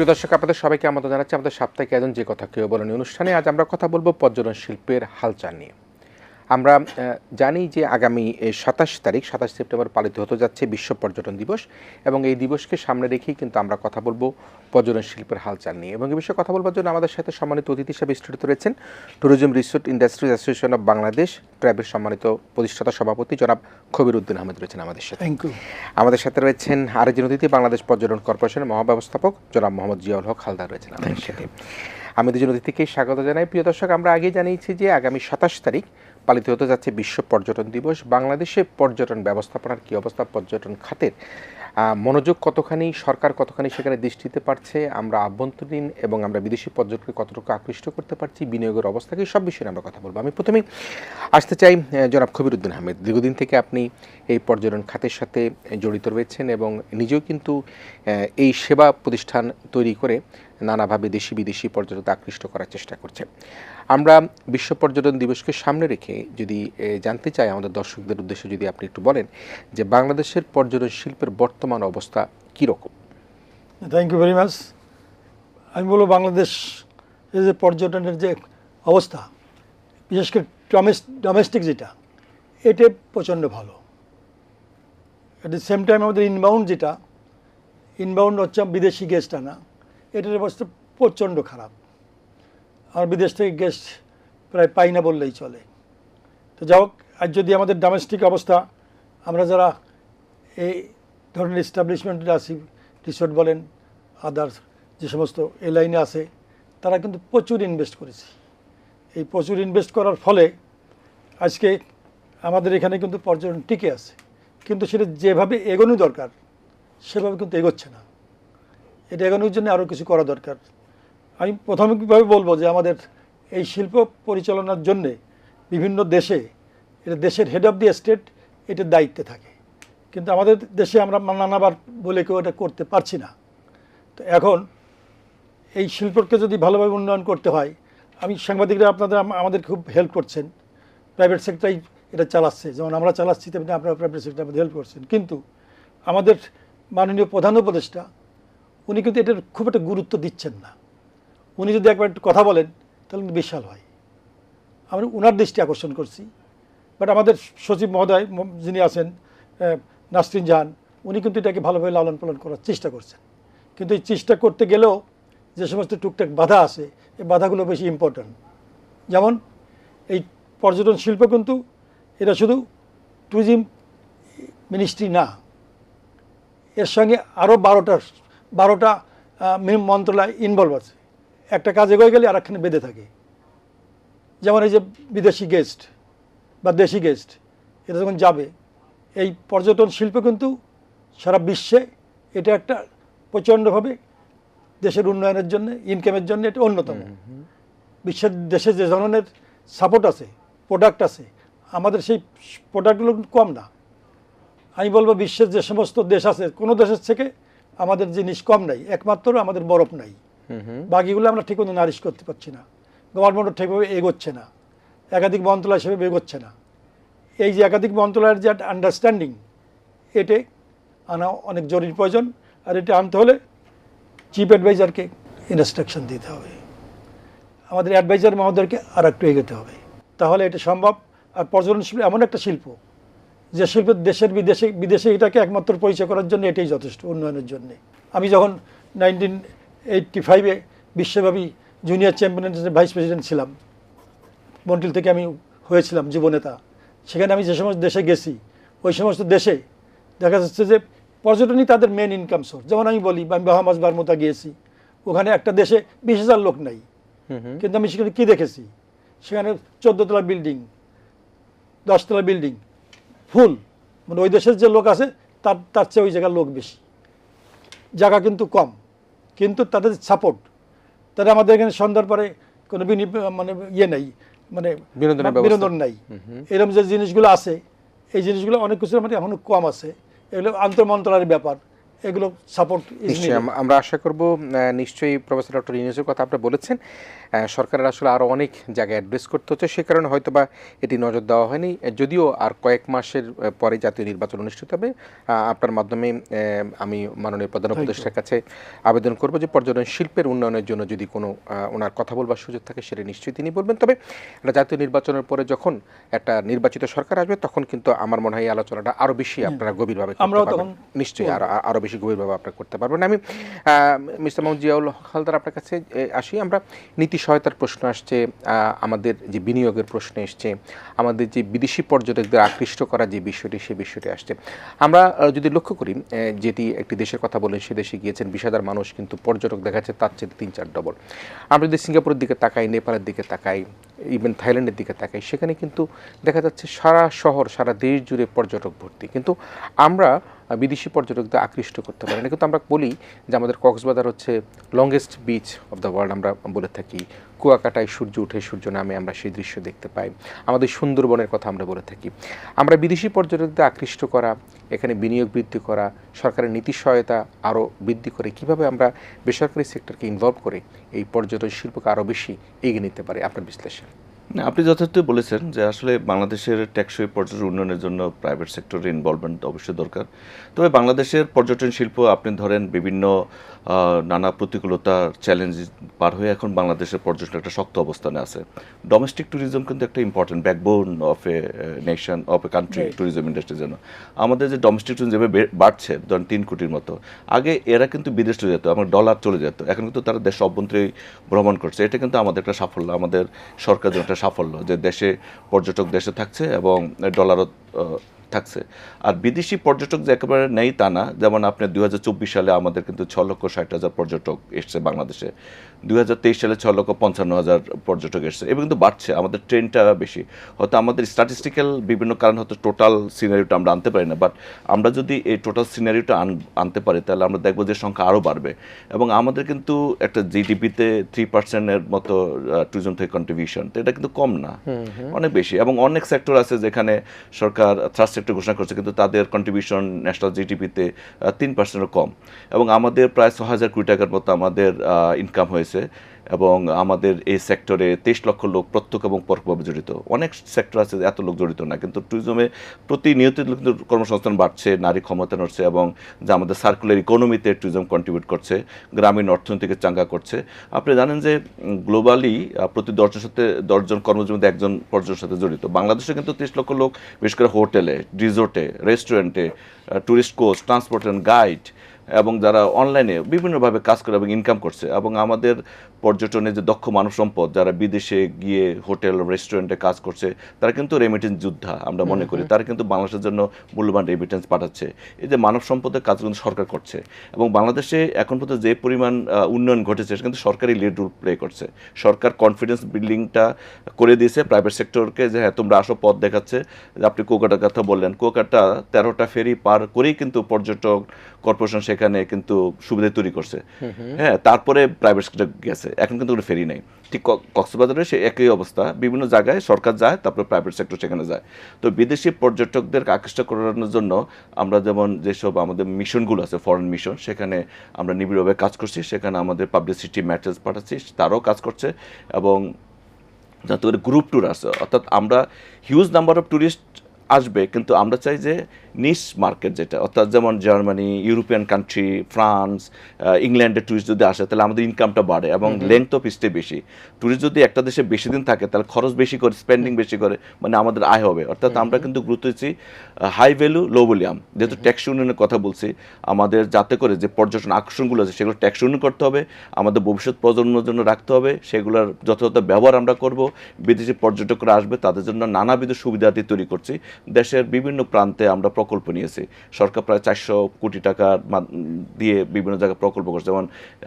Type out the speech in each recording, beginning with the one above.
প্রিয় দর্শক, আপনাদের সবাইকে আমন্ত্রণ জানাচ্ছি আমাদের সাপ্তাহিক আয়োজন যে কথা কেউ বলেনি অনুষ্ঠানে। আজ আমরা কথা বলব পর্যটন শিল্পের হালচাল নিয়ে। আমরা জানি যে আগামী সাতাশ তারিখ সাতাশ সেপ্টেম্বর পালিত হতে যাচ্ছে বিশ্ব পর্যটন দিবস এবং এই দিবসকে সামনে রেখেই কিন্তু আমরা কথা বলব পর্যটন শিল্পের হালচাল নিয়ে। এবং এই বিষয়ে কথা বলবার জন্য আমাদের সাথে সম্মানিত অতিথি হিসেবে স্টুডিওতে রয়েছেন tourism resort industries association of Bangladesh travel সম্মানিত প্রতিষ্ঠাতা সভাপতি জনাব খবির উদ্দিন আহমেদ রয়েছেন আমাদের সাথে। থ্যাংক ইউ আমাদের সাথে রয়েছেন আরেকজন অতিথি বাংলাদেশ পর্যটন কর্পোরেশনের মহাব্যবস্থাপক জনাব মোহাম্মদ জিয়াউল হক হালদার রয়েছেন আমাদের সাথে। আমি দুজন অতিথিকেই স্বাগত জানাই। প্রিয় দর্শক আমরা আগে জানিয়েছি যে আগামী সাতাশ তারিখ পালিত হতে যাচ্ছে বিশ্ব পর্যটন দিবস। বাংলাদেশে পর্যটন ব্যবস্থাপনার কী অবস্থা? পর্যটন খাতের মনোযোগ কতখানি? সরকার কতখানি সেখানে দৃষ্টিতে পারছে? আমরা আভ্যন্তরীণ এবং আমরা বিদেশি পর্যটককে কতটুকু আকৃষ্ট করতে পারছি? বিনিয়োগের অবস্থাকে সব বিষয়ে আমরা কথা বলব। আমি প্রথমেই আসতে চাই জনাব খবিরুদ্দিন আহমেদ। দীর্ঘদিন থেকে আপনি এই পর্যটন খাতের সাথে জড়িত রয়েছেন এবং নিজেও কিন্তু এই সেবা প্রতিষ্ঠান তৈরি করে নানাভাবে দেশি বিদেশি পর্যটক আকৃষ্ট করার চেষ্টা করছে। আমরা বিশ্ব পর্যটন দিবসকে সামনে রেখে যদি জানতে চাই আমাদের দর্শকদের উদ্দেশ্যে যদি আপনি একটু বলেন যে বাংলাদেশের পর্যটন শিল্পের বর্তমান অবস্থা কীরকম থ্যাংক ইউ ভেরি মাচ আমি বলব বাংলাদেশ যে পর্যটনের যে অবস্থা, বিশেষ করে ডোমেস্টিক যেটা, এটা প্রচণ্ড ভালো। অ্যাট দ্য সেম টাইম আমাদের ইনবাউন্ড যেটা ইনবাউন্ড হচ্ছে বিদেশি গেস্ট আনা। এটার অবস্থা প্রচণ্ড খারাপ। আর বিদেশ থেকে গেস্ট প্রায় পাই না বললেই চলে। তো যাই হোক আজ যদি আমাদের ডোমেস্টিক অবস্থা, আমরা যারা এই ধরনের এস্টাবলিশমেন্টে আছি রিসোর্ট বলেন আদার্স যে সমস্ত এই লাইনে আছে, তারা কিন্তু প্রচুর ইনভেস্ট করেছে। এই প্রচুর ইনভেস্ট করার ফলে আজকে আমাদের এখানে কিন্তু পর্যটন টিকে আছে। কিন্তু সেটা যেভাবে এগোনো দরকার, সেভাবে কিন্তু এগোচ্ছে না। এটা এগোনোর জন্য আরও কিছু করা দরকার। আমি প্রাথমিকভাবে বলব যে আমাদের এই শিল্প পরিচালনার জন্যে বিভিন্ন দেশে, এটা দেশের হেড অফ দি স্টেট এটার দায়িত্বে থাকে। কিন্তু আমাদের দেশে আমরা নানাবার বলে কেউ এটা করতে পারছি না। তো এখন এই শিল্পকে যদি ভালোভাবে উন্নয়ন করতে হয়, আমি সাংবাদিকরা আপনাদের, আমাদের খুব হেল্প করছেন। প্রাইভেট সেক্টরাই এটা চালাচ্ছে। যেমন আমরা চালাচ্ছি, তেমনি আপনারা প্রাইভেট সেক্টর আমাদের হেল্প করছেন। কিন্তু আমাদের মাননীয় প্রধান উপদেষ্টা উনি কিন্তু এটার খুব একটা গুরুত্ব দিচ্ছেন না। উনি যদি একবার একটু কথা বলেন, তাহলে কিন্তু বিশাল হয়। আমি ওনার দৃষ্টি আকর্ষণ করছি। বাট আমাদের সচিব মহোদয় যিনি আছেন নাসরিন জাহান, উনি কিন্তু এটাকে ভালোভাবে লালন পালন করার চেষ্টা করছেন। কিন্তু এই চেষ্টা করতে গেলেও যে সমস্ত টুকটাক বাধা আছে, এই বাধাগুলো বেশি ইম্পর্ট্যান্ট যেমন এই পর্যটন শিল্প কিন্তু এটা শুধু ট্যুরিজম মিনিস্ট্রি না, এর সঙ্গে আরও বারোটা বারোটা মন্ত্রণালয় ইনভলভ আছে। একটা কাজ এগোয় গেলে আরেকখানে বেঁধে থাকে। যেমন এই যে বিদেশি গেস্ট বা দেশি গেস্ট এটা যখন যাবে এই পর্যটন শিল্প কিন্তু সারা বিশ্বে এটা একটা প্রচণ্ডভাবে দেশের উন্নয়নের জন্য ইনকামের জন্য এটা অন্যতম। বিশ্বের দেশে যে ধরনের সাপোর্ট আছে প্রোডাক্ট আছে আমাদের সেই প্রোডাক্টগুলো কম না। আমি বলব বিশ্বের যে সমস্ত দেশ আছে কোনো দেশের থেকে আমাদের জিনিস কম নাই একমাত্র আমাদের বরফ নাই। বাকিগুলো আমরা ঠিক মতো নারিশ করতে পারছি না। গভর্নমেন্টও ঠিকভাবে এগোচ্ছে না। একাধিক মন্ত্রণালয় সেভাবে এগোচ্ছে না। এই যে একাধিক মন্ত্রণালয়ের যে আন্ডারস্ট্যান্ডিং এটে আনা অনেক জরুরি প্রয়োজন। আর এটা আনতে হলে চিফ অ্যাডভাইজারকে ইনস্ট্রাকশন দিতে হবে। আমাদের অ্যাডভাইজার মহোদয়কে আর একটু এগোতে হবে। তাহলে এটা সম্ভব। আর পর্যটন শিল্প এমন একটা শিল্প যে শিল্প দেশের বিদেশে বিদেশে এটাকে একমাত্র পরিচয় করার জন্য এটাই যথেষ্ট উন্নয়নের জন্যে। আমি যখন নাইনটিন এইটটি ফাইভে বিশ্বব্যাপী জুনিয়র চ্যাম্পিয়নের ভাইস প্রেসিডেন্ট ছিলাম মন্ট্রিল থেকে আমি হয়েছিলাম যুবনেতা সেখানে আমি যে সমস্ত দেশে গেছি ওই সমস্ত দেশে দেখা যাচ্ছে যে পর্যটনই তাদের মেন ইনকাম সোর্স যেমন আমি বলি আমি বাহামাস বারমুতা গিয়েছি ওখানে একটা দেশে বিশ হাজার লোক নাই। কিন্তু আমি সেখানে কী দেখেছি? সেখানে চোদ্দোতলা বিল্ডিং দশতলা বিল্ডিং ফুল মানে ওই দেশের যে লোক আছে তার তার চেয়ে ওই জায়গার লোক বেশি। জায়গা কিন্তু কম কিন্তু তাদের সাপোর্ট তারা আমাদের এখানে সন্ধ্যার পরে কোনো বিনি মানে ইয়ে নেই মানে বিনোদন নাই। এরকম যে জিনিসগুলো আছে এই জিনিসগুলো অনেক কিছু মানে এখনও কম আছে। এগুলো আন্তর্মন্ত্রণালয়ের ব্যাপার। এগুলো সাপোর্ট আমরা আশা করব নিশ্চয়ই প্রফেসর ডক্টর ইউনুসের কথা আপনি বলেছেন। সরকারের আসলে আরও অনেক জায়গায় অ্যাড্রেস করতে হচ্ছে সে কারণে হয়তো বা এটি নজর দেওয়া হয়নি। যদিও আর কয়েক মাসের পরে জাতীয় নির্বাচন অনুষ্ঠিত হবে আপনার মাধ্যমে আমি মাননীয় প্রধান উপদেষ্টার কাছে আবেদন করব যে পর্যটন শিল্পের উন্নয়নের জন্য যদি কোনো ওনার কথা বলবার সুযোগ থাকে সেটা নিশ্চয়ই তিনি বলবেন। তবে একটা জাতীয় নির্বাচনের পরে যখন একটা নির্বাচিত সরকার আসবে তখন কিন্তু আমার মনে হয় এই আলোচনাটা আরও বেশি আপনারা গভীরভাবে আমরাও তখন নিশ্চয়ই আরও আরও বেশি গভীরভাবে আপনারা করতে পারবেন। আমি মিস্টার মোহাম্মদ জিয়াউল হালদার আপনার কাছে আসি। আমরা নীতি সহায়তার প্রশ্ন আসছে আমাদের যে বিনিয়োগের প্রশ্ন এসছে, আমাদের যে বিদেশি পর্যটকদের আকৃষ্ট করা যে বিষয়টি, সে বিষয়টি আসছে। আমরা যদি লক্ষ্য করি যেটি একটি দেশের কথা বলেন, সে দেশে গিয়েছেন বিশ হাজার মানুষ, কিন্তু পর্যটক দেখা যাচ্ছে তার চেয়ে তিন চার ডবল। আমরা যদি সিঙ্গাপুরের দিকে তাকাই, নেপালের দিকে তাকাই ইভেন থাইল্যান্ডের দিকে তাকাই, সেখানে কিন্তু দেখা যাচ্ছে সারা শহর, সারা দেশ জুড়ে পর্যটক ভর্তি। কিন্তু আমরা বিদেশি পর্যটকদের আকৃষ্ট করতে পারি না। কিন্তু আমরা বলি যে আমাদের কক্সবাজার হচ্ছে longest beach of the world আমরা বলে থাকি। কুয়াকাটায় সূর্য উঠে, সূর্য নামে আমরা সেই দৃশ্য দেখতে পাই। আমাদের সুন্দরবনের কথা আমরা বলে থাকি। আমরা বিদেশি পর্যটকদের আকৃষ্ট করা, এখানে বিনিয়োগ বৃদ্ধি করা, সরকারের নীতি সহায়তা আরও বৃদ্ধি করে কীভাবে আমরা বেসরকারি সেক্টরকে ইনভলভ করে এই পর্যটন শিল্পকে আরও বেশি এগিয়ে নিতে পারি? আপনার বিশ্লেষণ। আপনি যথার্থ বলেছেন যে আসলে বাংলাদেশের টেকসই পর্যটন উন্নয়নের জন্য প্রাইভেট সেক্টরের ইনভলভমেন্ট অবশ্যই দরকার। তবে বাংলাদেশের পর্যটন শিল্প আপনি ধরেন বিভিন্ন নানা প্রতিকূলতার চ্যালেঞ্জ পার হয়ে এখন বাংলাদেশের পর্যটন একটা শক্ত অবস্থানে আছে। ডোমেস্টিক ট্যুরিজম কিন্তু একটা important backbone of a nation of a country tourism ইন্ডাস্ট্রির জন্য। আমাদের যে ডোমেস্টিক ট্যুরিজম যেভাবে বাড়ছে ধরেন তিন কোটির মতো আগে এরা কিন্তু বিদেশ চলে যেত আমার ডলার চলে যেত এখন কিন্তু তারা দেশ অভ্যন্তরেই ভ্রমণ করছে। এটা কিন্তু আমাদের একটা সাফল্য আমাদের সরকার একটা সাফল্য যে দেশে পর্যটক দেশে থাকছে এবং ডলারও থাকছে। আর বিদেশি পর্যটক যে একেবারে নেই তা না। যেমন আপনি দুই হাজার চব্বিশ সালে আমাদের কিন্তু ছ লক্ষ ষাট হাজার পর্যটক এসছে বাংলাদেশে। দুই হাজার তেইশ সালে ছ লক্ষ পঞ্চান্ন হাজার পর্যটক এসছে এবং কিন্তু বাড়ছে আমাদের ট্রেনটা বেশি। হয়তো আমাদের স্ট্যাটিস্টিক্যাল বিভিন্ন কারণ হয়তো টোটাল সিনারিওটা আমরা আনতে পারি না বাট আমরা যদি এই টোটাল সিনারিওটা আনতে পারি তাহলে আমরা দেখব যে সংখ্যা আরও বাড়বে। এবং আমাদের কিন্তু একটা জিডিপিতে থ্রি পার্সেন্টের মতো ট্যুরিজম থেকে কন্ট্রিবিউশন তো এটা কিন্তু কম না। অনেক বেশি। এবং অনেক সেক্টর আছে যেখানে সরকার থ্রাস্ট সেক্টর ঘোষণা করছে কিন্তু তাদের কন্ট্রিবিউশন ন্যাশনাল জিডিপিতে তিন পার্সেন্টের কম। এবং আমাদের প্রায় ছ হাজার কোটি টাকার মতো আমাদের ইনকাম হয়েছে। এবং আমাদের এই সেক্টরে তেইশ লক্ষ লোক প্রত্যক্ষ এবং পরোক্ষভাবে জড়িত। অনেক সেক্টর আছে এত লোক জড়িত না, কিন্তু ট্যুরিজমে প্রতিনিয়ত কিন্তু কর্মসংস্থান বাড়ছে, নারী ক্ষমতা নড়ছে এবং যা আমাদের সার্কুলার ইকোনমিতে ট্যুরিজম কন্ট্রিবিউট করছে, গ্রামীণ অর্থনীতিকে চাঙ্গা করছে। আপনি জানেন যে গ্লোবালি প্রতি দশজন সাথে দশজন কর্মজীবীর মধ্যে একজন পর্যটনের সাথে জড়িত। বাংলাদেশে কিন্তু তেইশ লক্ষ লোক, বিশেষ করে হোটেলে, রিসোর্টে রেস্টুরেন্টে tourist coach transport and guide এবং যারা অনলাইনে বিভিন্নভাবে কাজ করে এবং ইনকাম করছে এবং আমাদের পর্যটনের যে দক্ষ মানব সম্পদ যারা বিদেশে গিয়ে হোটেল রেস্টুরেন্টে কাজ করছে তারা কিন্তু রেমিটেন্স যোদ্ধা আমরা মনে করি। তারা কিন্তু বাংলাদেশের জন্য মূল্যবান রেমিটেন্স পাঠাচ্ছে। এই যে মানব সম্পদের কাজ কিন্তু সরকার করছে এবং বাংলাদেশে এখন পর্যন্ত যে পরিমাণ উন্নয়ন ঘটেছে সেটা কিন্তু সরকারি লিড রোল প্লে করছে। সরকার কনফিডেন্স বিল্ডিংটা করে দিয়েছে প্রাইভেট সেক্টরকে যে হ্যাঁ তোমরা আসো পথ দেখাচ্ছে। যে আপনি কোকাটার কথা বললেন। কোকাটা তেরোটা ফেরি পার করেই কিন্তু পর্যটক কর্পোরেশন সেখানে কিন্তু সুবিধা তৈরি করছে। হ্যাঁ তারপরে প্রাইভেট সেক্টর গেছে। এখন কিন্তু কোনো ফেরি নেই। ঠিক কক্সবাজারে সে একই অবস্থা। বিভিন্ন জায়গায় সরকার যায়, তারপরে প্রাইভেট সেক্টর সেখানে যায়। তো বিদেশি পর্যটকদেরকে আকৃষ্ট করানোর জন্য আমরা যেমন যেসব আমাদের মিশনগুলো আছে ফরেন মিশন সেখানে আমরা নিবিড়ভাবে কাজ করছি। সেখানে আমাদের পাবলিসিটি ম্যাটেজ পাঠাচ্ছি, তারাও কাজ করছে এবং যাতে করে গ্রুপ ট্যুর আছে, অর্থাৎ আমরা হিউজ নাম্বার অফ ট্যুরিস্ট আসবে কিন্তু আমরা চাই যে নিস মার্কেট যেটা অর্থাৎ যেমন Germany European country France ah, ইংল্যান্ডের ট্যুরিস্ট যদি আসে তাহলে আমাদের ইনকামটা বাড়ে এবং লেন্থ অফ স্টে বেশি। ট্যুরিস্ট যদি একটা দেশে বেশি দিন থাকে তাহলে খরচ বেশি করে স্পেন্ডিং বেশি করে মানে আমাদের আয় হবে। অর্থাৎ আমরা কিন্তু গুরুত্ব দিচ্ছি হাই ভ্যালু লো ভলিউম যেহেতু ট্যাক্স ইউনিয়নের কথা বলছি আমাদের যাতে করে যে পর্যটন আকর্ষণগুলো আছে সেগুলো ট্যাক্স ইউনিয়ন করতে হবে আমাদের ভবিষ্যৎ প্রজন্মের জন্য রাখতে হবে সেগুলোর যথাযথ ব্যবহার আমরা করব বিদেশি পর্যটকরা আসবে তাদের জন্য নানাবিধ সুবিধাদি তৈরি করছি। দেশের বিভিন্ন প্রান্তে আমরা প্রকল্প নিয়েছি। সরকার প্রায় চারশো কোটি টাকা দিয়ে বিভিন্ন জায়গায় প্রকল্প করছে। যেমন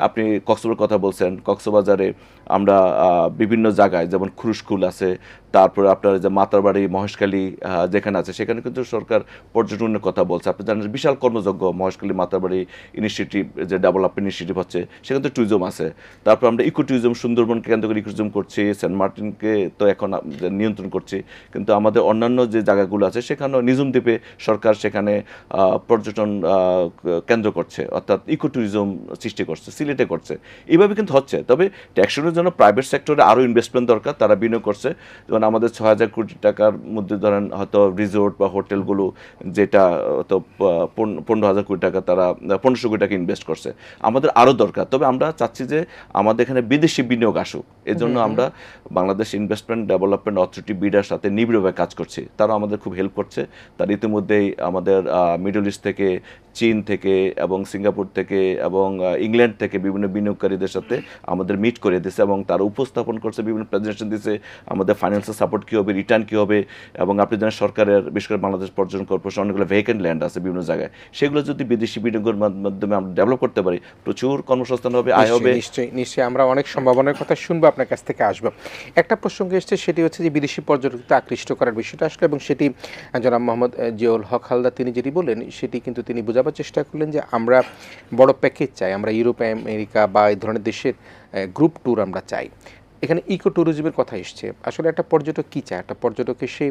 আপনি কক্সবাজার কথা বলছেন, কক্সবাজারে আমরা বিভিন্ন জায়গায় যেমন খুরুশকুল আছে, তারপরে আপনার যে মাতারবাড়ি, মহেশখালী যেখানে আছে, সেখানে কিন্তু সরকার পর্যটনের কথা বলছে। আপনি জানেন বিশাল কর্মযজ্ঞ মহেশখালী মাতারবাড়ি ইনিশিয়েটিভ যে ডেভেলপমেন্ট ইনিশিয়েটিভ হচ্ছে, সেখানে তো ট্যুরিজম আছে। তারপর আমরা ইকো ট্যুরিজম সুন্দরবনকে কেন্দ্র করে ইকো ট্যুরিজম করছি সেন্ট মার্টিনকে তো এখন নিয়ন্ত্রণ করছি। কিন্তু আমাদের অন্যান্য যে জায়গাগুলো দ্বীপগুলো আছে সেখানেও নিজুম দ্বীপে সরকার সেখানে পর্যটন কেন্দ্র করছে অর্থাৎ ইকো ট্যুরিজম সৃষ্টি করছে সিলেটে করছে। এইভাবে কিন্তু হচ্ছে তবে ট্যাক্সনের জন্য প্রাইভেট সেক্টরে আরও ইনভেস্টমেন্ট দরকার তারা বিনিয়োগ করছে। যেমন আমাদের ছ হাজার কোটি টাকার মধ্যে ধরেন হয়তো রিসোর্ট বা হোটেলগুলো যেটা হয়তো পনেরো হাজার কোটি টাকা তারা পনেরোশো কোটি টাকা ইনভেস্ট করছে। আমাদের আরও দরকার তবে আমরা চাচ্ছি যে আমাদের এখানে বিদেশি বিনিয়োগ আসুক। এই জন্য আমরা বাংলাদেশ ইনভেস্টমেন্ট ডেভেলপমেন্ট অথরিটি বিডার সাথে নিবিড়ভাবে কাজ করছি। তারা আমাদের খুব হেল্প করছে। তার ইতিমধ্যেই আমাদের মিডল ইস্ট থেকে চীন থেকে এবং সিঙ্গাপুর থেকে এবং ইংল্যান্ড থেকে বিভিন্ন বিনিয়োগকারীদের সাথে আমাদের মিট করে দিয়েছে এবং তারা উপস্থাপন করছে বিভিন্ন প্রেজেন্টেশন দিয়েছে আমাদের ফাইন্যান্সিয়াল সাপোর্ট কী হবে রিটার্ন কী হবে এবং আপনি জানেন সরকারের বিশেষ করে বাংলাদেশ পর্যটন কর্পোরেশন অনেকগুলো ভেকেন্ট ল্যান্ড আছে বিভিন্ন জায়গায়। সেগুলো যদি বিদেশি বিনিয়োগের মাধ্যমে আমরা ডেভেলপ করতে পারি প্রচুর কর্মসংস্থান হবে আয় হবে। নিশ্চয়ই, নিশ্চয়ই আমরা অনেক সম্ভাবনার কথা শুনব আপনার কাছ থেকে আসব। একটা প্রসঙ্গ এসছে সেটি হচ্ছে যে বিদেশি পর্যটককে আকৃষ্ট করার বিষয়টা আসলো এবং সেটি জনাব মোহাম্মদ জিয়াউল হক হালদার, তিনি যেটি বললেন, সেটি কিন্তু তিনি বোঝাবার চেষ্টা করলেন যে আমরা বড় প্যাকেজ চাই, আমরা ইউরোপ, আমেরিকা বা এই ধরনের দেশের গ্রুপ ট্যুর আমরা চাই। এখানে ইকো ট্যুরিজমের কথা এসছে। আসলে একটা পর্যটক কী চায়? একটা পর্যটক সে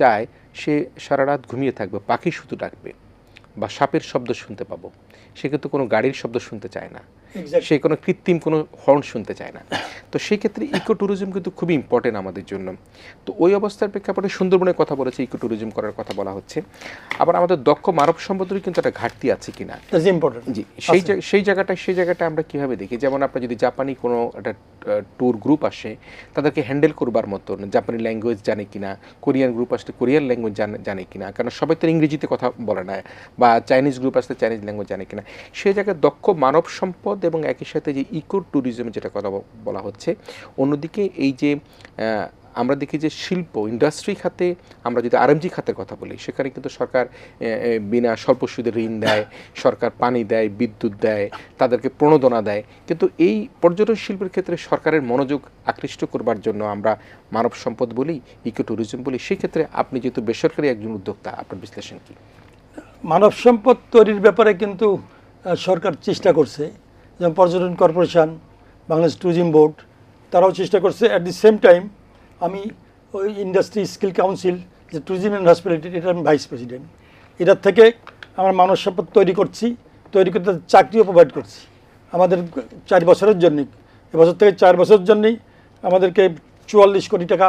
চায়, সে সারা রাত ঘুমিয়ে থাকবে, পাখি শুধু ডাকবে বা সাপের শব্দ শুনতে পাবো। সে কিন্তু কোনো গাড়ির শব্দ শুনতে চায় না। সে কোনো কৃত্রিম কোনো হর্ন শুনতে চায় না। তো সেই ক্ষেত্রে ইকো ট্যুরিজম কিন্তু খুবই ইম্পর্টেন্ট আমাদের জন্য। তো ওই অবস্থার প্রেক্ষাপটে সুন্দরবনের কথা বলেছে ইকো ট্যুরিজম করার কথা বলা হচ্ছে। আবার আমাদের দক্ষ মানব সম্পদেরও কিন্তু একটা ঘাটতি আছে কিনা। জি সেই সেই জায়গাটা সেই জায়গাটা আমরা কীভাবে দেখি? যেমন আপনার যদি জাপানি কোনো একটা ট্যুর গ্রুপ আসে তাদেরকে হ্যান্ডেল করবার মতন জাপানি ল্যাঙ্গুয়েজ জানে কিনা কোরিয়ান গ্রুপ আসলে কোরিয়ান ল্যাঙ্গুয়েজ জানে জানে কিনা কারণ সবাই তো ইংরেজিতে কথা বলে না বা চাইনিজ গ্রুপ আসলে চাইনিজ ল্যাঙ্গুয়েজ জানে কিনা। সেই জায়গায় দক্ষ মানব সম্পদ এবং একই সাথে যে ইকো ট্যুরিজম যেটা কথা বলা হচ্ছে, অন্যদিকে এই যে আমরা দেখি যে শিল্প ইন্ডাস্ট্রি খাতে আমরা যদি আরএমজি খাতের কথা বলি, সেখানে কিন্তু সরকার বিনা স্বল্প সুদের ঋণ দেয়, সরকার পানি দেয়, বিদ্যুৎ দেয়, তাদেরকে প্রণোদনা দেয়। কিন্তু এই পর্যটন শিল্পের ক্ষেত্রে সরকারের মনোযোগ আকৃষ্ট করবার জন্য আমরা মানব সম্পদ বলি ইকো ট্যুরিজম বলি, সেক্ষেত্রে আপনি যেহেতু বেসরকারি একজন উদ্যোক্তা, আপনার বিশ্লেষণ কি? মানব সম্পদ তৈরির ব্যাপারে কিন্তু সরকার চেষ্টা করছে। যেমন পর্যটন কর্পোরেশন, বাংলাদেশ ট্যুরিজম বোর্ড তারাও চেষ্টা করছে। অ্যাট দি সেম টাইম আমি ওই ইন্ডাস্ট্রি স্কিল কাউন্সিল যে ট্যুরিজম অ্যান্ড হসপিটালিটি এটা আমি ভাইস প্রেসিডেন্ট এটার থেকে আমার মানব সম্পদ তৈরি করছি, তৈরি করতে চাকরিও প্রোভাইড করছি। আমাদের চার বছরের জন্যে, এবছর থেকে চার বছরের জন্যেই আমাদেরকে চুয়াল্লিশ কোটি টাকা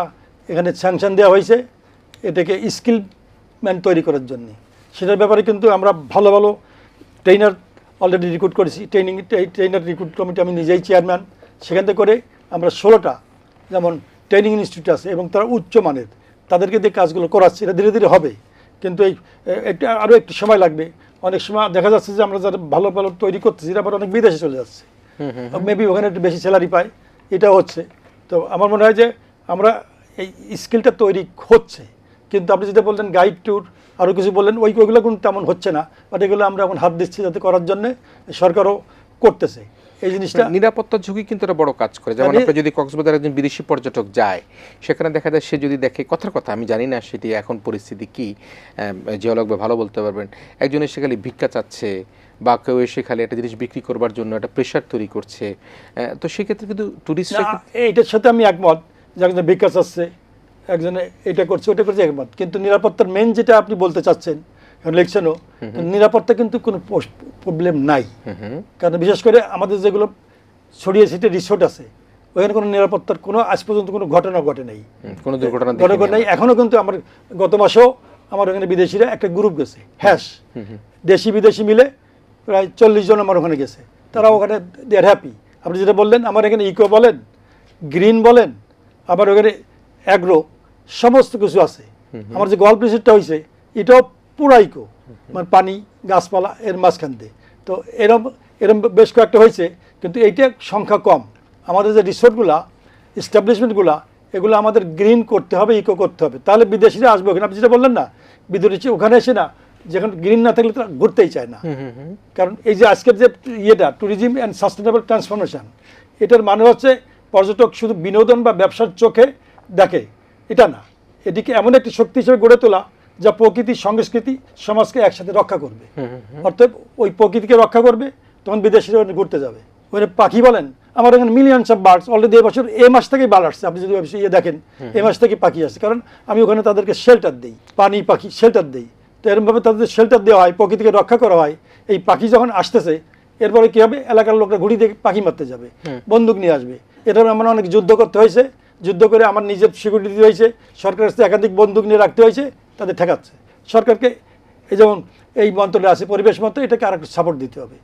এখানে স্যাংশন দেওয়া হয়েছে এটাকে স্কিল ম্যান তৈরি করার জন্যে। সেটার ব্যাপারে কিন্তু আমরা ভালো ভালো ট্রেনার অলরেডি রিক্রুট করেছি। ট্রেনিং ট্রেনার রিক্রুট কমিটি আমি নিজেই চেয়ারম্যান সেখান থেকে করে আমরা ষোলোটা যেমন ট্রেনিং ইনস্টিটিউট আছে এবং তারা উচ্চ মানের। তাদেরকে দিয়ে কাজগুলো করাচ্ছি। এটা ধীরে ধীরে হবে। কিন্তু এই এ- এটা আরও একটু সময় লাগবে। অনেক সময় দেখা যাচ্ছে যে আমরা যারা ভালো ভালো তৈরি করতেছি এটা আবার অনেক বিদেশে চলে যাচ্ছে। মেবি ওখানে একটু বেশি স্যালারি পায়। এটাও হচ্ছে। তো আমার মনে হয় যে আমরা এই স্কিলটা তৈরি হচ্ছে। কিন্তু আপনি যেটা বললেন গাইড ট্যুর আরও কিছু বললেন ওই ওইগুলো কিন্তু তেমন হচ্ছে না। বাট এগুলো আমরা এখন হাত দিচ্ছি যাতে করার জন্য সরকারও করতেছে। এই জিনিসটা নিরাপত্তা ঝুঁকি কিন্তু একটা বড় কাজ করে। যেমন মানে- আপনি যদি কক্সবাজার একজন বিদেশি পর্যটক যায় সেখানে দেখা যায় সে যদি দেখে কথার কথা আমি জানি না সেটি এখন পরিস্থিতি কি। জিওলগ ভালো বলতে পারবেন। একজন এসে খালি ভিক্ষা চাচ্ছে বা কেউ এসে খালি একটা জিনিস বিক্রি করবার জন্য একটা প্রেশার তৈরি করছে। তো সেক্ষেত্রে কিন্তু টুরিস্ট না, এইটার সাথে আমি একমত। যে একজন বিকাশ আসছে একজনে এটা করছে ওটা করছে একমত। কিন্তু নিরাপত্তার মেন যেটা আপনি বলতে চাচ্ছেন লিখছেনও নিরাপত্তা কিন্তু কোনো প্রবলেম নাই। কারণ বিশেষ করে আমাদের যেগুলো ছড়িয়ে ছিটে রিসোর্ট আছে ওখানে কোনো নিরাপত্তার কোনো আজ পর্যন্ত কোনো ঘটনা ঘটে নাই। কোনো দুর্ঘটনা ঘটনা নাই এখনও কিন্তু আমার গত মাসেও আমার ওখানে বিদেশিরা একটা গ্রুপ গেছে হ্যাশ দেশি বিদেশি মিলে প্রায় চল্লিশ জন আমার ওখানে গেছে। তারা ওখানে দে আর হ্যাপি আপনি যেটা বললেন আমার এখানে ইকো বলেন গ্রিন বলেন আবার ওখানে অ্যাগ্রো সমস্ত কিছু আছে। আমার যে গল্প রিসোর্টটা হয়েছে এটাও পুরা ইকো মানে পানি গাছপালা এর মাঝখান দিয়ে। তো এরম এরম বেশ কয়েকটা হয়েছে কিন্তু এইটা সংখ্যা কম। আমাদের যে রিসোর্টগুলা এস্টাবলিশমেন্টগুলা এগুলো আমাদের গ্রিন করতে হবে ইকো করতে হবে। তাহলে বিদেশিরা আসবে ওখানে। আপনি যেটা বললেন না বিদেশি ওখানে এসে না যেখানে গ্রিন না থাকলে তারা ঘুরতেই চায় না। কারণ এই যে আজকের যে ইয়েটা ট্যুরিজম অ্যান্ড সাস্টেনেবল ট্রান্সফরমেশন এটার মানে হচ্ছে পর্যটক শুধু বিনোদন বা ব্যবসার চোখে দেখে। এটা না। এটিকে এমন একটি শক্তি হিসেবে গড়ে তোলা যা প্রকৃতি সংস্কৃতি সমাজকে একসাথে রক্ষা করবে। অর্থাৎ ওই প্রকৃতিকে রক্ষা করবে তখন বিদেশিরা ঘুরতে যাবে। ওখানে পাখি বলেন আমার এখানে মিলিয়নস অফ বার্ডস অলরেডি এবছর এ মাস থেকেই বার্ড আসছে। আপনি যদি ইয়ে দেখেন এ মাস থেকে পাখি আসছে। কারণ আমি ওখানে তাদেরকে শেল্টার দিই পানি পাখি শেল্টার দিই। তো এরকমভাবে তাদের শেল্টার দেওয়া হয় প্রকৃতিকে রক্ষা করা হয়। এই পাখি যখন আসতেছে এরপরে কী হবে? এলাকার লোকরা ঘুড়ি দিয়ে পাখি মারতে যাবে বন্দুক নিয়ে আসবে। এটা আমার অনেক যুদ্ধ করতে হয়েছে যুদ্ধ করে আমার নিজের সিকিউরিটি দিতে হয়েছে সরকারের কাছে একাধিক বন্দুক নিয়ে রাখতে হয়েছে তাদের ঠেকাচ্ছে। সরকারকে এই যেমন এই মন্ত্রণালয় আছে পরিবেশ মন্ত্রণালয় এটাকে আর একটু সাপোর্ট দিতে হবে।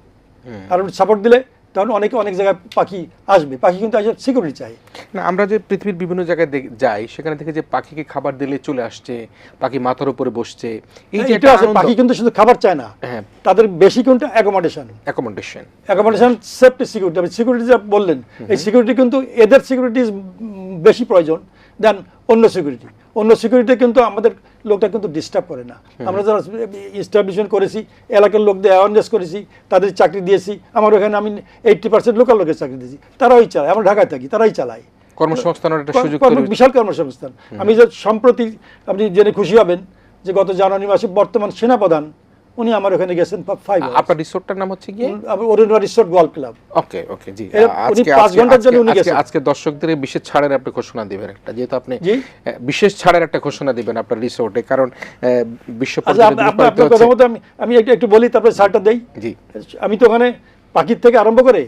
আর সাপোর্ট দিলে তখন অনেকে অনেক জায়গায় পাখি আসবে পাখি কিন্তু আসলে সিকিউরিটি চাই। না আমরা যে পৃথিবীর বিভিন্ন জায়গায় যাই সেখানে থেকে যে পাখিকে খাবার দিলে চলে আসছে পাখি মাথার উপরে বসছে এই যে পাখি কিন্তু শুধু খাবার চায় না হ্যাঁ। তাদের বেশি কিন্তু accommodation accommodation accommodation safety security আপনি সিকিউরিটি যা বললেন এই সিকিউরিটি কিন্তু এদের সিকিউরিটি বেশি প্রয়োজন। দেন অন্য সিকিউরিটি অন্য সিকিউরিটি কিন্তু আমাদের লোকটা কিন্তু ডিস্টার্ব করে না। আমরা যারা ইস্টাবলিশমেন্ট করেছি এলাকার লোকদের অ্যাওয়ারনেস করেছি তাদের চাকরি দিয়েছি। আমার ওখানে আমি এইট্টি পার্সেন্ট লোকাল লোকের চাকরি দিয়েছি। তারাই চালায় আমরা ঢাকায় থাকি তারাই চালায়। কর্মসংস্থানের একটা সুযোগ বিশাল কর্মসংস্থান। আমি যে সম্প্রতি আপনি জেনে খুশি হবেন যে গত জানুয়ারি মাসে বর্তমান সেনাপ্রধান উনি আমার ওখানে গেছেন ফাইভ আপনার রিসোর্টটার নাম হচ্ছে গিয়ে? Aruna resort golf club. Okay okay জি উনি আজকে পাঁচ ঘণ্টার জন্য উনি গেছেন। আজকে দর্শকদের বিশেষ ছাড়ের আপনি ঘোষণা দিবেন একটা যেহেতু আপনি বিশেষ ছাড়ের একটা ঘোষণা দিবেন আপনার রিসোর্টে কারণ বিশ্ব আচ্ছা আপনার কথা মতো আমি আমি একটু বলি তারপরে সারটা দেই। জি। আমি তো ওখানে পাখির থেকে আরম্ভ করে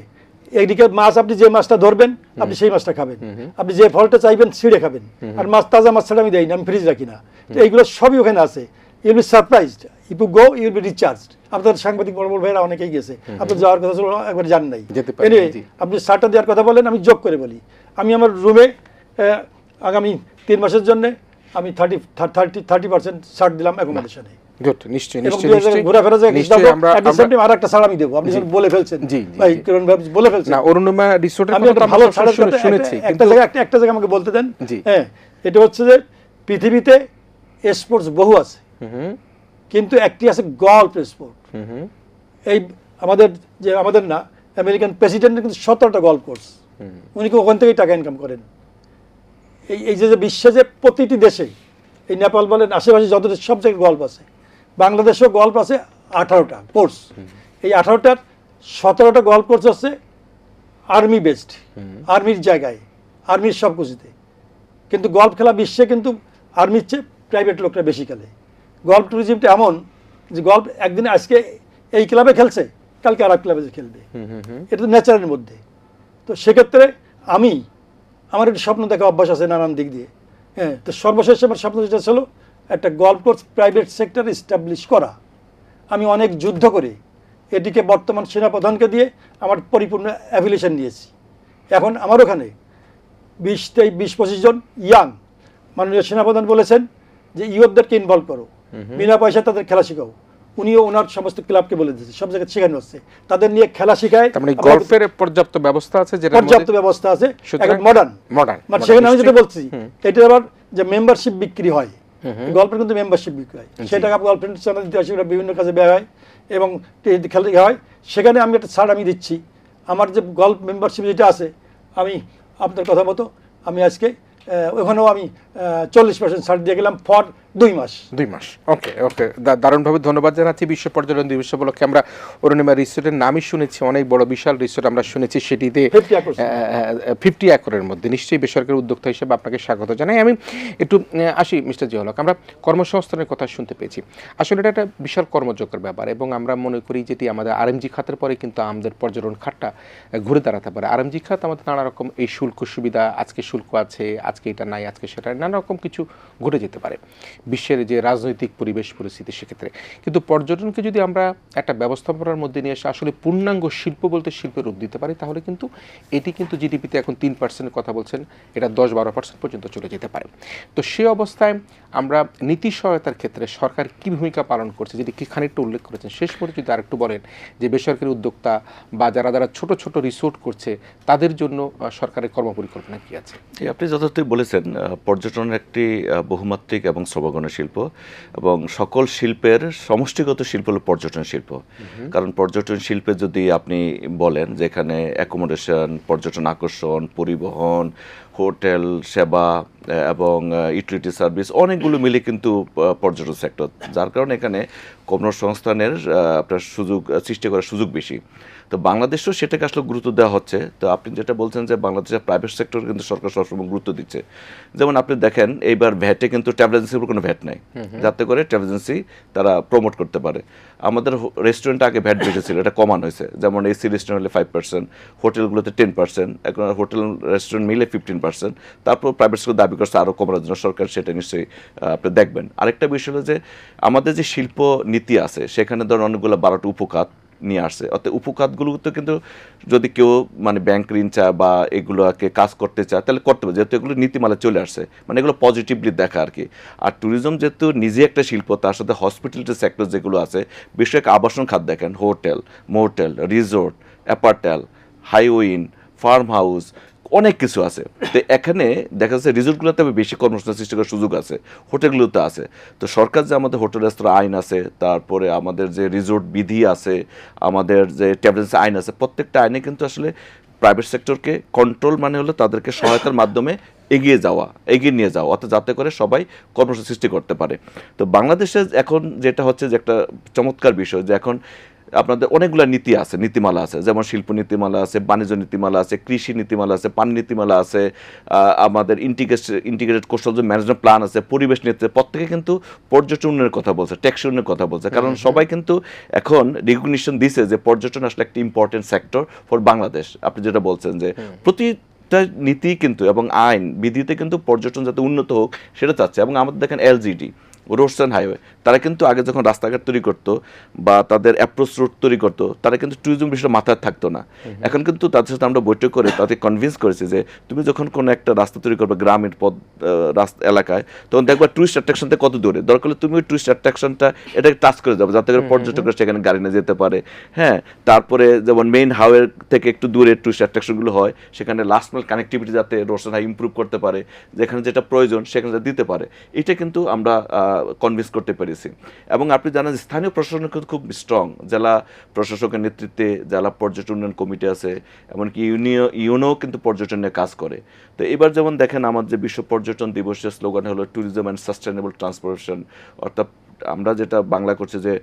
এইদিকে মাছ আপনি যে মাছটা ধরবেন আপনি সেই মাছটা খাবেন। আপনি যে ফলটা চাইবেন ছিঁড়ে খাবেন। আর মাছ তাজা মাছ ছাড়া আমি দেই না আমি ফ্রিজ রাখি না। তো এইগুলো সবই ওখানে আছে। You'll be surprised if you go you'll be recharged আপনার সাংবাদিক বড় বড় ভাইরা অনেকেই গেছে। আপনার যাওয়ার কথা ছিল একবার জান নাই। জি। আপনি সারটা দেওয়ার কথা বলেন আমি যোগ করে বলি। আমি আমার রুমে আগামী তিন মাসের জন্য আমি থার্টি থার্টি থার্টি পার্সেন্ট ছাড় দিলাম অ্যাকোমোডেশনে গুড নিশ্চয়ই নিশ্চয়ই ঘোরাফেরা নিশ্চয়ই আমরা একটা ছাড় আমি দেবো। আপনি বলে ফেলছেন। জি, ভাই কিরণ ভাই বলে ফেলছেন। না অরুণিমা রিসোর্টের কথা ভালো শুনেছি একটা- জায়গা একটা- জায়গা আমাকে বলতে দেন। হ্যাঁ এটা হচ্ছে যে পৃথিবীতে স্পোর্টস বহু আছে। হুম। কিন্তু একটি আছে গল্ফ স্পোর্ট। এই আমাদের যে আমাদের না আমেরিকান প্রেসিডেন্টের কিন্তু সতেরোটা গল্ফ কোর্স। উনি কি ওখান থেকেই টাকা ইনকাম করেন? এই এই যে যে বিশ্বে যে প্রতিটি দেশে এই নেপাল বলেন আশেপাশে যত দেশ, সব জায়গায় গল্প আছে। বাংলাদেশেও গল্প আছে আঠারোটা কোর্স। এই আঠারোটার সতেরোটা গল্প কোর্স হচ্ছে আর্মি বেসড আর্মির জায়গায় আর্মির সব কিছুতে কিন্তু গল্ফ খেলা বিশ্বে কিন্তু আর্মির চেয়ে প্রাইভেট লোকরা বেশি খেলে। গল্ফ ট্যুরিজমটা এমন যে গল্ফ একদিন আজকে এই ক্লাবে খেলছে কালকে আর এক ক্লাবে খেলবে। এটা তো ন্যাচারের মধ্যে। তো সেক্ষেত্রে আমি আমার একটা স্বপ্ন দেখা অভ্যাস আছে নানান দিক দিয়ে। হ্যাঁ তো সর্বশেষ আমার স্বপ্ন যেটা ছিল একটা golf course private sector establish করা। আমি অনেক যুদ্ধ করে এটিকে বর্তমান সেনাপ্রধানকে দিয়ে আমার পরিপূর্ণ অ্যাভিলেশন নিয়েছি। এখন আমার ওখানে বিশ তেইশ বিশ পঁচিশ জন ইয়াং মাননীয় সেনাপ্রধান বলেছেন যে ইউথদেরকে ইনভলভ করো। বিনা পয়সা তাদের খেলা শেখাও। উনিও ওনার সমস্ত ক্লাবকে বলে দিয়েছে সব জায়গায় শেখানো হচ্ছে। তাদের নিয়ে খেলা শেখায়। মানে গল্ফের পর্যাপ্ত ব্যবস্থা আছে যেটা পর্যাপ্ত ব্যবস্থা আছে সুতরাং মডার্ন modern, মানে সেখানে আমি যেটা বলছি এটা আবার যে মেম্বারশিপ বিক্রি হয়। গল্পের কিন্তু মেম্বারশিপ বিক্রি হয়। সেটা আপনার গার্লফ্রেন্ড চ্যানেল দিতে সেগুলো বিভিন্ন কাজে ব্যয় হয় এবং খেলা হয় সেখানে আমি একটা ছাড় আমি দিচ্ছি। আমার যে গল্ফ মেম্বারশিপ যেটা আছে আমি আপনার কথা মতো আমি আজকে ওখানেও আমি চল্লিশ পার্সেন্ট ছাড় দিয়ে গেলাম ফর দুই মাস। দুই মাস। ওকে ওকে দারুণভাবে ধন্যবাদ জানাচ্ছি বিশ্ব পর্যটন দিবস উপলক্ষে আমরা অরুণিমা রিসোর্টের নামই শুনেছি অনেক বড় বিশাল রিসোর্ট আমরা শুনেছি সেটিতে 50 acres। ফিফটি একরের মধ্যে। নিশ্চয়ই বেসরকারি উদ্যোক্তা হিসেবে আপনাকে স্বাগত জানাই। আমি একটু আসি মিস্টার জিয়ালক আমরা কর্মসংস্থানের কথা শুনতে পেয়েছি। আসলে এটা একটা বিশাল কর্মযোগ্যের ব্যাপার এবং আমরা মনে করি যেটি আমাদের আরএমজি খাতের পরে কিন্তু আমাদের পর্যটন খাতটা ঘুরে দাঁড়াতে পারে। আরএমজি খাত আমাদের নানা রকম এই শুল্ক সুবিধা আজকে শুল্ক আছে আজকে এটা নাই আজকে সেটা নানা রকম কিছু ঘটে যেতে পারে। বিশ্বের যে রাজনৈতিক পরিবেশ পরিস্থিতি সেক্ষেত্রে। কিন্তু পর্যটনকে যদি আমরা একটা ব্যবস্থাপনার মধ্যে নিয়ে এসে আসলে পূর্ণাঙ্গ শিল্প বলতে শিল্পের রূপ দিতে পারি তাহলে কিন্তু এটি কিন্তু জিডিপিতে এখন তিন পার্সেন্টের কথা বলছেন এটা দশ বারো পার্সেন্ট পর্যন্ত চলে যেতে পারে। তো সে অবস্থায় আমরা নীতি সহায়তার ক্ষেত্রে সরকার কী ভূমিকা পালন করছে যেটি কি খানিকটা উল্লেখ করেছেন? শেষ করে যদি আরেকটু বলেন যে বেসরকারি উদ্যোক্তা বা যারা যারা ছোট ছোট রিসোর্ট করছে তাদের জন্য সরকারের কর্মপরিকল্পনা কি আছে? আপনি যথার্থই বলেছেন আহ, পর্যটন একটি বহুমাত্রিক এবং শ্রবগণ শিল্প এবং সকল শিল্পের সমষ্টিগত শিল্প হলো পর্যটন শিল্প। কারণ পর্যটন শিল্পে যদি আপনি বলেন যেখানে অ্যাকোমোডেশন পর্যটন আকর্ষণ পরিবহন হোটেল সেবা এবং ইউটিলিটি সার্ভিস অনেকগুলো মিলে কিন্তু পর্যটন সেক্টর যার কারণে এখানে কর্মসংস্থানের আপনার সুযোগ সৃষ্টি করার সুযোগ বেশি। তো বাংলাদেশেও সেটাকে আসলে গুরুত্ব দেওয়া হচ্ছে। তো আপনি যেটা বলছেন যে বাংলাদেশের প্রাইভেট সেক্টর কিন্তু সরকার সবসময় গুরুত্ব দিচ্ছে। যেমন আপনি দেখেন এইবার ভ্যাটে কিন্তু ট্রাভেল এজেন্সির উপর কোনো ভ্যাট নাই। যাতে করে ট্রাভেল এজেন্সি তারা প্রমোট করতে পারে। আমাদের রেস্টুরেন্টে আগে ভ্যাট বেশি এটা কমান হয়েছে। যেমন এসি রেস্টুরেন্ট হলে ফাইভ পার্সেন্ট হোটেলগুলোতে টেন পার্সেন্ট এখন হোটেল রেস্টুরেন্ট মিলে ফিফটিন পার্সেন্ট তারপর প্রাইভেট স্কুল দাবি করছে আরও কমানোর জন্য, সরকার সেটা নিশ্চয়ই আপনি দেখবেন। আরেকটা বিষয় হলো যে, আমাদের যে শিল্প নীতি আছে, সেখানে ধরুন অনেকগুলো বারোটা উপখাত নিয়ে আসছে। অর্থাৎ উপখাতগুলোতে কিন্তু যদি কেউ মানে ব্যাংক ঋণ চায় বা এগুলোকে কাজ করতে চায়, তাহলে করতে পারে। যেহেতু এগুলো নীতিমালা চলে আসছে মানে এগুলো পজিটিভলি দেখা আর কি। আর ট্যুরিজম যেহেতু নিজে একটা শিল্প, তার সাথে হসপিটালিটি সেক্টর যেগুলো আছে, বিশেষ আবাসন খাত দেখেন হোটেল মোটেল রিসোর্ট অ্যাপার্টেল হাইওইন ফার্ম হাউস অনেক কিছু আছে। তো এখানে দেখা যাচ্ছে রিসোর্টগুলোতে বেশি কর্মসংস্থান সৃষ্টি করার সুযোগ আছে। হোটেলগুলোতে আছে। তো সরকার যে আমাদের হোটেল, রেস্তোরাঁ আইন আছে, তারপরে আমাদের যে রিসোর্ট বিধি আছে, আমাদের যে ট্রাভেলস আইন আছে, প্রত্যেকটা আইনে কিন্তু আসলে প্রাইভেট সেক্টরকে কন্ট্রোল মানে হলো তাদেরকে সহায়তার মাধ্যমে এগিয়ে যাওয়া, এগিয়ে নিয়ে যাওয়া, অর্থাৎ যাতে করে সবাই কর্মসংস্থান সৃষ্টি করতে পারে। তো বাংলাদেশে এখন যেটা হচ্ছে যে একটা চমৎকার বিষয় যে এখন আপনাদের অনেকগুলো নীতি আছে নীতিমালা আছে। যেমন শিল্প নীতিমালা আছে বাণিজ্য নীতিমালা আছে কৃষি নীতিমালা আছে পানি নীতিমালা আছে আমাদের ইন্টিগ্রেটেড ইন্টিগ্রেটেড কোস্টাল যে ম্যানেজমেন্ট প্ল্যান আছে পরিবেশ নীতি প্রত্যেকে কিন্তু পর্যটন উন্নয়নের কথা বলছে ট্যাক্স উন্নয়নের কথা বলছে। কারণ সবাই কিন্তু এখন রিকগনিশন দিছে যে পর্যটন আসলে একটা ইম্পর্টেন্ট সেক্টর ফর বাংলাদেশ আপনি যেটা বলছেন যে প্রতি নীতি কিন্তু এবং আইন বিধিতে কিন্তু পর্যটন যাতে উন্নত হোক সেটা চাচ্ছে। এবং আমাদের দেখেন এলজিডি রোডস অ্যান্ড হাইওয়ে তারা কিন্তু আগে যখন রাস্তাঘাট তৈরি করতো বা তাদের অ্যাপ্রোচ রোড তৈরি করতো তারা কিন্তু ট্যুরিজম বিষয়টা মাথায় থাকতো না। এখন কিন্তু তাদের সাথে আমরা বৈঠক করে তাদের কনভিন্স করেছি যে তুমি যখন কোনো একটা রাস্তা তৈরি করবে গ্রামের পথ রাস্তা এলাকায় তখন দেখবা টুরিস্ট অ্যাট্রাকশন থেকে কত দূরে। দরকার হলে তুমি ওই টুরিস্ট অ্যাট্রাকশনটা এটাকে টাচ করে যাবে যাতে করে পর্যটকরা সেখানে গাড়ি নিয়ে যেতে পারে। হ্যাঁ তারপরে যেমন মেইন হাইওয়ে থেকে একটু দূরে টুরিস্ট অ্যাট্রাকশনগুলো হয় সেখানে লাস্ট মাইল কানেক্টিভিটি যাতে রোশন হাই ইমপ্রুভ করতে পারে যেখানে যেটা প্রয়োজন সেখানে দিতে পারে। এটা কিন্তু আমরা কনভিন্স করতে পেরেছি। এবং আপনি জানেন স্থানীয় প্রশাসন কিন্তু খুব স্ট্রং জেলা প্রশাসকের নেতৃত্বে জেলা পর্যটন উন্নয়ন কমিটি আছে, এমনকি ইউনিও ইউনো কিন্তু পর্যটন নিয়ে কাজ করে। তো এবার যেমন দেখেন, আমার যে বিশ্ব পর্যটন দিবসের স্লোগান হলো ট্যুরিজম অ্যান্ড সাস্টেনেবল ট্রান্সপোর্টেশন অর্থাৎ আমরা যেটা বাংলা করছি যে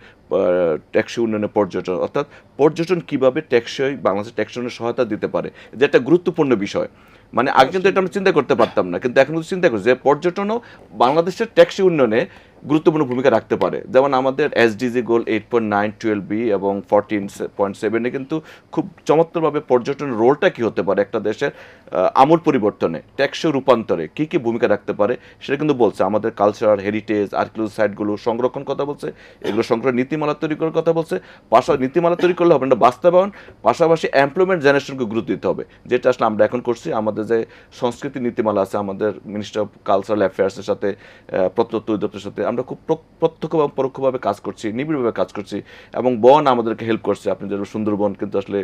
ট্যাক্সি উন্নয়নে পর্যটন। অর্থাৎ পর্যটন কীভাবে টেকসই বাংলাদেশের ট্যাক্সি উন্নয়নে সহায়তা দিতে পারে যে একটা গুরুত্বপূর্ণ বিষয়। মানে আগে কিন্তু এটা আমরা চিন্তা করতে পারতাম না। কিন্তু এখন চিন্তা করছি যে পর্যটনও বাংলাদেশের ট্যাক্সি উন্নয়নে গুরুত্বপূর্ণ ভূমিকা রাখতে পারে। যেমন আমাদের SDG goal eight point nine twelve B এবং ফোরটিন পয়েন্ট সেভেনে কিন্তু খুব চমৎকারভাবে পর্যটন রোলটা কি হতে পারে একটা দেশের আমূল পরিবর্তনে ট্যাক্সি রূপান্তরে কি কি ভূমিকা রাখতে পারে সেটা কিন্তু বলছে। আমাদের কালচারাল হেরিটেজ আর্কিওলজি সাইটগুলো সংরক্ষণ কথা বলছে এগুলো সংরক্ষণ নীতিমালা তৈরি করার কথা বলছে। পাশাপাশি নীতিমালা তৈরি করলে হবে না বাস্তবায়ন পাশাপাশি এমপ্লয়মেন্ট জেনারেশনকে গুরুত্ব দিতে হবে। যেটা আসলে আমরা এখন করছি আমাদের যে সংস্কৃতি নীতিমালা আছে আমাদের মিনিস্টার অফ কালচারাল অ্যাফেয়ার্সের সাথে আহ, প্রত্যন্ত অধিদপ্তরের সাথে আমরা খুব প্রত্যক্ষ এবং পরোক্ষভাবে কাজ করছি, নিবিড়ভাবে কাজ করছি এবং বন আমাদেরকে হেল্প করছে। আপনি যেরকম সুন্দরবন কিন্তু আসলে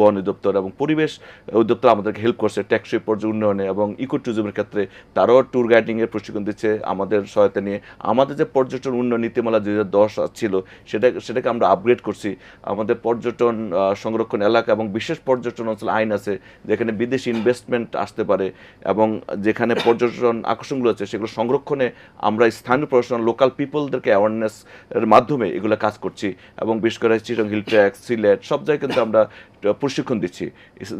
বন অধিদপ্তর এবং পরিবেশ অধিদপ্তর আমাদেরকে হেল্প করছে ট্যাক্সই পর্যটন উন্নয়নে এবং ইকো ট্যুরিজমের ক্ষেত্রে। তারাও ট্যুর গাইডিংয়ের প্রশিক্ষণ দিচ্ছে আমাদের সহায়তা নিয়ে। আমাদের যে পর্যটন উন্নয়ন নীতিমালা দুই হাজার দশ ছিল, সেটা, সেটাকে আমরা আপগ্রেড করছি। আমাদের পর্যটন সংরক্ষণ এলাকা এবং বিশেষ পর্যটন অঞ্চল আইন আছে, যেখানে বিদেশি ইনভেস্টমেন্ট আসতে পারে এবং যেখানে পর্যটন আকর্ষণগুলো আছে, সেগুলো সংরক্ষণে আমরা স্থানীয় প্রশাসন লোকাল পিপলদেরকে অ্যাওয়ারনেস এর মাধ্যমে এগুলো কাজ করছি এবং বিশেষ করে চিটং হিল ট্র্যাক সিলেট সব জায়গায় কিন্তু আমরা প্রশিক্ষণ দিচ্ছি।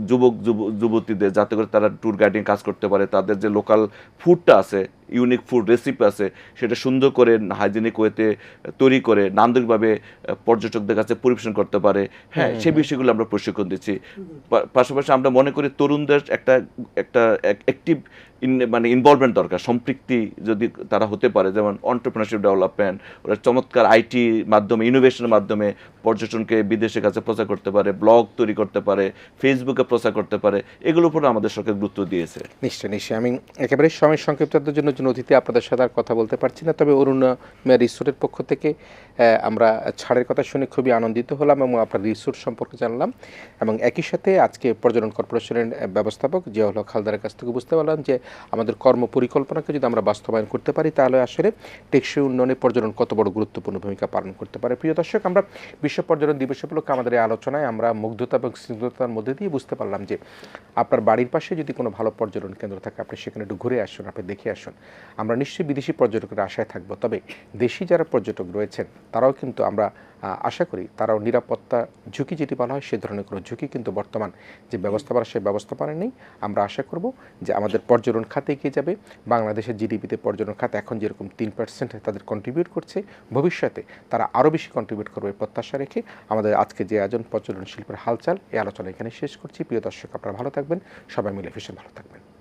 যুবক যুব- যুবতীদের যাতে করে তারা ট্যুর গাইডিং কাজ করতে পারে তাদের যে লোকাল ফুডটা আছে ইউনিক ফুড রেসিপি আছে সেটা সুন্দর করে হাইজেনিক ওয়েতে তৈরি করে নান্দনিকভাবে পর্যটকদের কাছে পরিবেশন করতে পারে। হ্যাঁ সেই বিষয়গুলো আমরা প্রশিক্ষণ দিচ্ছি। পাশাপাশি আমরা মনে করি তরুণদের একটা একটা অ্যাক্টিভ মানে ইনভলভমেন্ট দরকার। সম্পৃক্তি যদি তারা হতে পারে যেমন অন্টারপ্রিনারশিপ ডেভেলপমেন্ট ওরা চমৎকার আইটি মাধ্যমে ইনোভেশনের মাধ্যমে পর্যটনকে বিদেশের কাছে প্রচার করতে পারে ব্লগ তৈরি করতে পারে ফেসবুকে প্রচার করতে পারে, এগুলোর উপরে আমাদের সরকার গুরুত্ব দিয়েছে। নিশ্চয় নিশ্চয়ই। আমি একেবারে সময় সংক্ষিপ্ততার জন্য অতিথি আপনাদের সাথে আর কথা বলতে পারছি না, তবে অরুণ রিসোর্টের পক্ষ থেকে আমরা ছাড়ের কথা শুনে খুবই আনন্দিত হলাম এবং আপনার রিসোর্ট সম্পর্কে জানলাম। এবং একই সাথে আজকে পর্যটন কর্পোরেশনের ব্যবস্থাপক জিয়াউল হক হালদারের কাছ থেকে বুঝতে পারলাম যে আমাদের কর্ম পরিকল্পনাকে যদি আমরা বাস্তবায়ন করতে পারি, তাহলে আসলে টেকসই উন্নয়নে পর্যটন কত বড় গুরুত্বপূর্ণ ভূমিকা পালন করতে পারে। প্রিয় দর্শক, আমরা বিশ্ব পর্যটন দিবস উপলক্ষে আমাদের এই আলোচনায় আমরা মুগ্ধতা এবং স্নিগ্ধতার মধ্যে দিয়ে বুঝতে পারলাম যে আপনার বাড়ির পাশে যদি কোনো ভালো পর্যটন কেন্দ্র থাকে, আপনি সেখানে একটু ঘুরে আসুন, আপনি দেখে আসুন। আমরা নিশ্চয়ই বিদেশি পর্যটকের আশায় থাকব। তবে দেশি যারা পর্যটক রয়েছেন, তারাও কিন্তু আমরা আশা করি তারাও নিরাপত্তা ঝুঁকি যেটি বলা হয়, সে ধরনের কোনো ঝুঁকি কিন্তু বর্তমান যে ব্যবস্থাপনা সেই ব্যবস্থাপনা নেই। আমরা আশা করব যে আমাদের পর্যটন খাতে এগিয়ে যাবে। বাংলাদেশের জিডিপিতে পর্যটন খাত এখন যেরকম তিন পার্সেন্ট তাদের কন্ট্রিবিউট করছে, ভবিষ্যতে তারা আরও বেশি কন্ট্রিবিউট করবে প্রত্যাশা রেখে আমাদের আজকে যে আয়োজন, পর্যটন শিল্পের হালচাল, এই আলোচনা এখানে শেষ করছি। প্রিয় দর্শক, আপনারা ভালো থাকবেন। সবাই মিলে ভীষণ ভালো থাকবেন।